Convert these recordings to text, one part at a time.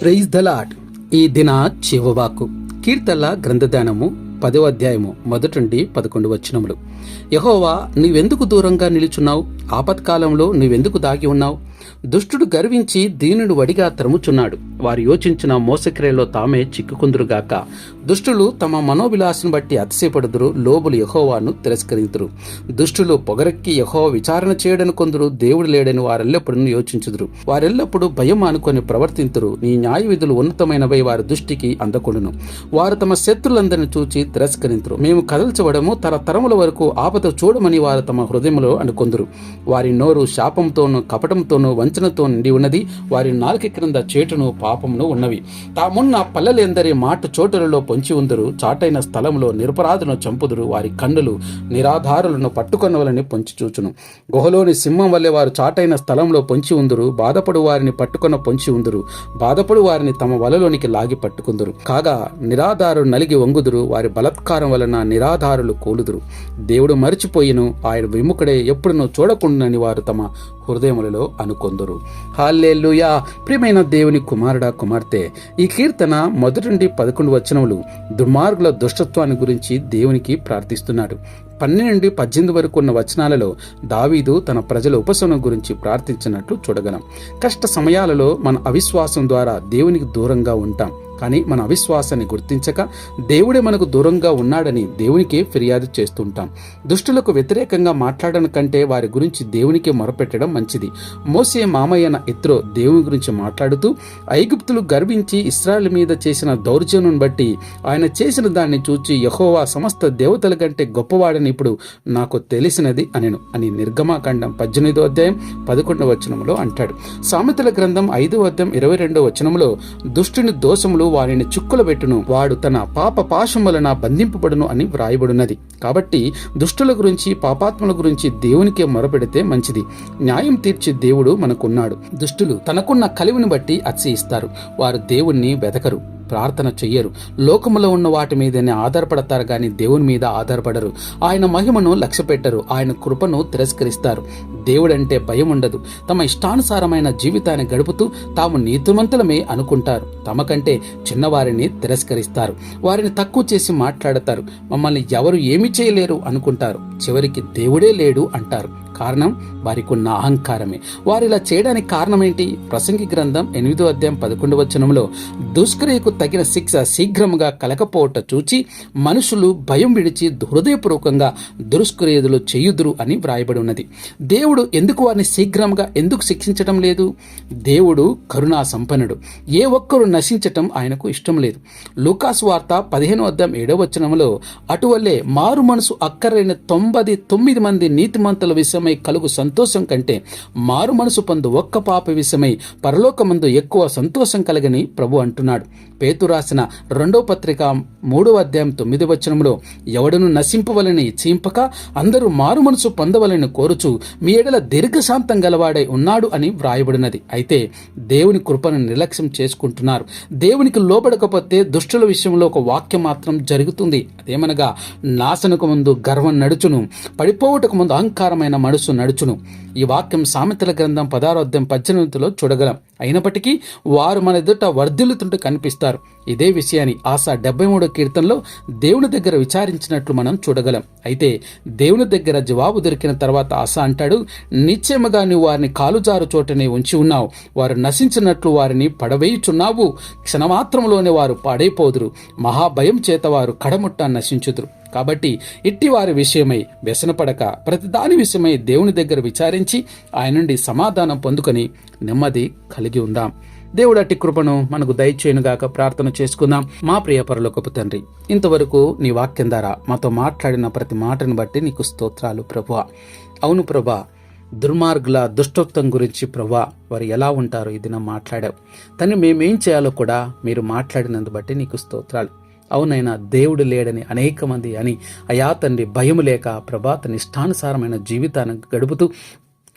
Praise the lord ఈ దిన చివవాకు కీర్తల గ్రంథదానము పదో అధ్యాయము మొదటి నుండి పదకొండు వచనములు. యహోవా నీవెందుకు దూరంగా నిలుచున్నావు? ఆపత్కాలంలో నీవెందుకు దాగి ఉన్నావు? దుష్టుడు గర్వించి దీనుడు వడిగా తరుముచున్నాడు. వారు యోచించిన మోసక్రియలో తామే చిక్కుకుందురుగాక. దుష్టులు తమ మనోవిలాసం బట్టి అతిశయపడుదురు లోబులు యహోవాను తిరస్కరింతురు. దుష్టులు పొగరెక్కి యహో విచారణ చేయడని కొందరు దేవుడు లేడని వారెల్లప్పుడూ యోచించుదురు. వారెల్లప్పుడూ భయం అనుకొని ప్రవర్తింతురు. నీ న్యాయ విధులు ఉన్నతమైనవై వారి దృష్టికి అందకుండును. వారు తమ శత్రులందరిని చూచి తిరస్కరింతురు. మేము కదల్చబడము తన తరముల వరకు ఆపద చూడమని వారు తమ హృదయంలో అనుకొందురు. వారి నోరు శాపంతోనూ కపటంతోనూ వంచనతో నిండి ఉన్నది. వారి నాలుక క్రింద చేటును పాపమును ఉన్నవి. తామున్న పల్లెలందరి మాట చోటులలో పొంచి ఉందరు. చాటైన స్థలంలో నిరపరాధులను చంపుదురు. వారి కన్నులు నిరాధారులను పట్టుకొనవలని పొంచి చూచును. గుహలోని సింహం వల్లే వారు చాటైన స్థలంలో పొంచి ఉందరు. బాధపడు వారిని పట్టుకొన పొంచి ఉందరు. బాధపడు వారిని తమ వలలోనికి లాగి పట్టుకుందురు. కాగా నిరాధారు నలిగి వంగుదురు. వారి బలత్కారం వలన నిరాధారులు కూలుదురు. దేవుడు మరిచిపోయిను. ఆయన విముఖుడే ఎప్పుడునూ చూడకుండాని వారు తమ హృదయములలో అను కొందరు. హాలేల్లుయా! ప్రియమైన దేవుని కుమారుడా కుమార్తె ఈ కీర్తన మొదటి నుండి పదకొండు వచనములు దుర్మార్గుల దుష్టత్వాన్ని గురించి దేవునికి ప్రార్థిస్తున్నాడు. పన్నెండు నుండి పద్దెనిమిది వరకు ఉన్న వచనాలలో దావీదు తన ప్రజల ఉపశమనం గురించి ప్రార్థించినట్లు చూడగలం. కష్ట సమయాలలో మన అవిశ్వాసం ద్వారా దేవునికి దూరంగా ఉంటాం. కానీ మన అవిశ్వాసాన్ని గుర్తించక దేవుడే మనకు దూరంగా ఉన్నాడని దేవునికే ఫిర్యాదు చేస్తుంటాం. దుష్టులకు వ్యతిరేకంగా మాట్లాడడం కంటే వారి గురించి దేవునికి మొరపెట్టడం మంచిది. మోసే మామయ్యన ఇత్రో దేవుని గురించి మాట్లాడుతూ ఐగుప్తులు గర్వించి ఇస్రాయల్ మీద చేసిన దౌర్జన్యం బట్టి ఆయన చేసిన దాన్ని చూచి యహోవా సమస్త దేవతల కంటే గొప్పవాడని ఇప్పుడు నాకు తెలిసినది అనెను అని నిర్గమాకాండం పద్దెనిమిదో అధ్యాయం పదకొండవ వచనంలో అంటాడు. సామెతల గ్రంథం ఐదో అధ్యాయం ఇరవై రెండో వచనంలో దుష్టుని దోషములు వారిని చుక్కుల పెట్టును. వాడు తన పాప పాశం వలన బంధింపబడును అని వ్రాయబడినది. కాబట్టి దుష్టుల గురించి పాపాత్మల గురించి దేవునికే మొరపెడితే మంచిది. న్యాయం తీర్చే దేవుడు మనకున్నాడు. దుష్టులు తనకున్న కలివిని బట్టి అతిశయిస్తారు. వారు దేవుణ్ణి వెతకరు ప్రార్థన చెయ్యరు. లోకములో ఉన్న వాటి మీదనే ఆధారపడతారు కానీ దేవుని మీద ఆధారపడరు. ఆయన మహిమను లక్ష్యపెట్టరు. ఆయన కృపను తిరస్కరిస్తారు. దేవుడంటే భయం ఉండదు తమ ఇష్టానుసారమైన జీవితాన్ని గడుపుతూ తాము నీతిమంతులమే అనుకుంటారు. తమకంటే చిన్నవారిని తిరస్కరిస్తారు. వారిని తక్కువ చేసి మాట్లాడతారు. మమ్మల్ని ఎవరు ఏమి చేయలేరు అనుకుంటారు. చివరికి దేవుడే లేడు అంటారు. కారణం? వారికి ఉన్న అహంకారమే. వారు ఇలా చేయడానికి కారణం ఏంటి ప్రసంగి గ్రంథం ఎనిమిదో అధ్యాయం పదకొండు వచనంలో దుష్క్రియకు తగిన శిక్ష శీఘ్రముగా కలకపోవట చూచి మనుషులు భయం విడిచి హృదయపూర్వకంగా దుష్క్రియలు చేయుదురు అని వ్రాయబడి ఉన్నది. దేవుడు ఎందుకు వారిని శీఘ్రంగా ఎందుకు శిక్షించటం లేదు? దేవుడు కరుణా సంపన్నుడు. ఏ ఒక్కరు నశించటం ఆయనకు ఇష్టం లేదు. లూకాస్ వార్త పదిహేను అధ్యాయం ఏడవ వచనంలో అటువల్లే మారు మనసు అక్కరైన తొంభది తొమ్మిది మంది నీతిమంతుల విషయమై కలుగు సంతోషం కంటే మారు మనసు పొందు ఒక్క పాప విషయమై పరలోకమందు ఎక్కువ సంతోషం కలగని ప్రభు అంటున్నాడు. పేతు రాసిన రెండో పత్రిక మూడో అధ్యాయం తొమ్మిది వచనంలో ఎవడను నశింపవలని చీంపక అందరూ మారు మనసు పొందవలని కోరుచు మీ ఎడల దీర్ఘశాంతం గలవాడై ఉన్నాడు అని వ్రాయబడినది. అయితే దేవుని కృపను నిర్లక్ష్యం చేసుకుంటున్నారు. దేవునికి లోబడకపోతే దుష్టుల విషయంలో ఒక వాక్యం మాత్రం జరుగుతుంది. అదేమనగా నాశనకు ముందు గర్వం నడుచును పడిపోవుటకు ముందు అహంకారమైన నడుసు నడుచును. ఈ వాక్యం సామెతల గ్రంథం పదారో అధ్యాయం పద్దెనిమిదిలో చూడగలం. అయినప్పటికీ వారు మన ఎదుట వర్ధిల్లుతుంటూ కనిపిస్తారు. ఇదే విషయాన్ని ఆశ డెబ్బై మూడో కీర్తనలో దేవుని దగ్గర విచారించినట్లు మనం చూడగలం. అయితే దేవుని దగ్గర జవాబు దొరికిన తర్వాత ఆశ అంటాడు నిశ్చయముగా నువ్వు వారిని కాలుజారు చోటనే ఉంచి ఉన్నావు. వారు నశించినట్లు వారిని పడవేయుచున్నావు. క్షణమాత్రంలోనే వారు పాడైపోదురు. మహాభయం చేత వారు కడముట్ట నశించుదురు. కాబట్టి ఇట్టి వారి విషయమై వ్యసనపడక ప్రతి దాని విషయమై దేవుని దగ్గర విచారించి ఆయన నుండి సమాధానం పొందుకొని నెమ్మది కలిగి ఉందాం. దేవుడు అట్టి కృపను మనకు దయచేయునుగాక ప్రార్థన చేసుకుందాం. మా ప్రియ పరలోకపు తండ్రి ఇంతవరకు నీ వాక్యం ద్వారా మాతో మాట్లాడిన ప్రతి మాటను బట్టి నీకు స్తోత్రాలు ప్రభా అవును ప్రభా దుర్మార్గుల దుష్టత్వం గురించి ప్రభా వారు ఎలా ఉంటారో ఇది నా మాట్లాడావు. తను మేమేం చేయాలో కూడా మీరు మాట్లాడినందు బట్టి నీకు స్తోత్రాలు. అవునైనా దేవుడు లేడని అనేక మంది అని అయా తండ్రి భయం లేక ప్రభా తన ఇష్టానుసారమైన జీవితాన్ని గడుపుతూ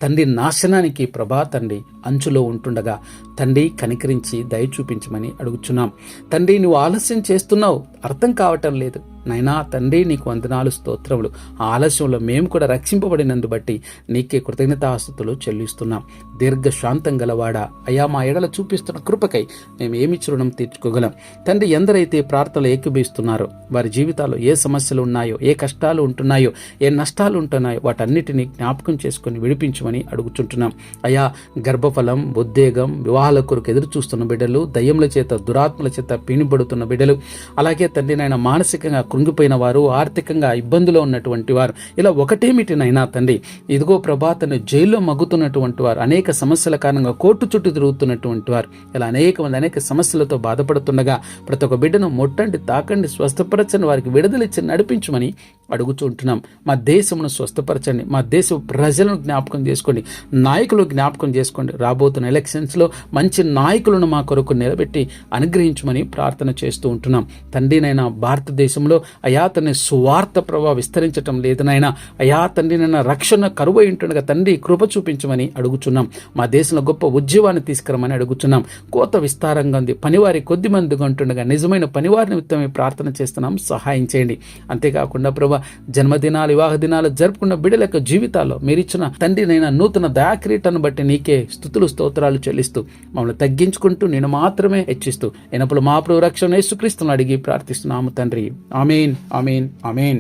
తండ్రి నాశనానికి ప్రభా తండ్రి అంచులో ఉంటుండగా తండ్రి కనికరించి దయ చూపించమని అడుగుచున్నాం. తండ్రి నువ్వు ఆలస్యం చేస్తున్నావు. అర్థం కావటం లేదు. నైనా తండ్రి నీకు వందనాలు స్తోత్రములు. ఆ ఆలస్యంలో మేము కూడా రక్షింపబడినందు బట్టి నీకే కృతజ్ఞతాస్తుతులు చెల్లిస్తున్నాం. దీర్ఘ శాంతం గలవాడా? అయా మా ఎడల చూపిస్తున్న కృపకై మేము ఏమి రుణం తీర్చుకోగలం? తండ్రి ఎందరైతే ప్రార్థనలు ఏకీభిస్తున్నారో వారి జీవితాల్లో ఏ సమస్యలు ఉన్నాయో ఏ కష్టాలు ఉంటున్నాయో ఏ నష్టాలు ఉంటున్నాయో వాటన్నిటినీ జ్ఞాపకం చేసుకొని విడిపించమని అడుగుచుంటున్నాం. అయా గర్భఫలం ఉద్వేగం వివాహాల కొరకు ఎదురు చూస్తున్న బిడ్డలు దయ్యముల చేత దురాత్మల చేత పీణిబడుతున్న బిడ్డలు అలాగే తండ్రి నాయన మానసికంగా కృంగిపోయిన వారు ఆర్థికంగా ఇబ్బందులో ఉన్నటువంటి వారు. ఇలా ఒకటేమిటినైనా తండ్రి ఇదిగో ప్రభాతను జైల్లో మగ్గుతున్నటువంటి వారు అనేక సమస్యల కారణంగా కోర్టు చుట్టూ తిరుగుతున్నటువంటి వారు. ఇలా అనేక మంది అనేక సమస్యలతో బాధపడుతుండగా ప్రతి ఒక్క బిడ్డను ముట్టండి తాకండి స్వస్థపరచని వారికి విడుదలిచ్చి నడిపించమని అడుగుతుంటున్నాం మా దేశమును స్వస్థపరచండి. మా దేశ ప్రజలను జ్ఞాపకం చేసుకోండి. నాయకులు జ్ఞాపకం చేసుకోండి. రాబోతున్న ఎలక్షన్స్లో మంచి నాయకులను మా కొరకు నిలబెట్టి అనుగ్రహించమని ప్రార్థన చేస్తూ ఉంటున్నాం. తండ్రినైనా భారతదేశంలో అయా తన సువార్త ప్రభావ విస్తరించటం లేదనైనా అయా తండ్రినైనా రక్షణ కరువు ఉంటుండగా తండ్రి కృప చూపించమని అడుగుచున్నాం. మా దేశంలో గొప్ప ఉద్యమాన్ని తీసుకురమని అడుగుచున్నాం. కోత విస్తారంగా ఉంది. పనివారి కొద్ది మందిగా ఉంటుండగా నిజమైన పనివారి నిమిత్తమే ప్రార్థన చేస్తున్నాం. సహాయం చేయండి. అంతేకాకుండా ప్రభా జన్మదినాలు వివాహ దినాలు జరుపుకున్న బిడ్డల యొక్క జీవితాల్లో మీరిచ్చిన తండ్రినైనా నూతన దయాక్రీటను బట్టి నీకే స్థుతులు స్తోత్రాలు చెల్లిస్తూ మమ్మల్ని తగ్గించుకుంటూ నేను మాత్రమే హెచ్చిస్తూ ఎనపులు మా ప్రభు రక్షణ యేసుక్రీస్తును అడిగి ప్రార్థిస్తున్నాము తండ్రి. Amen amen amen.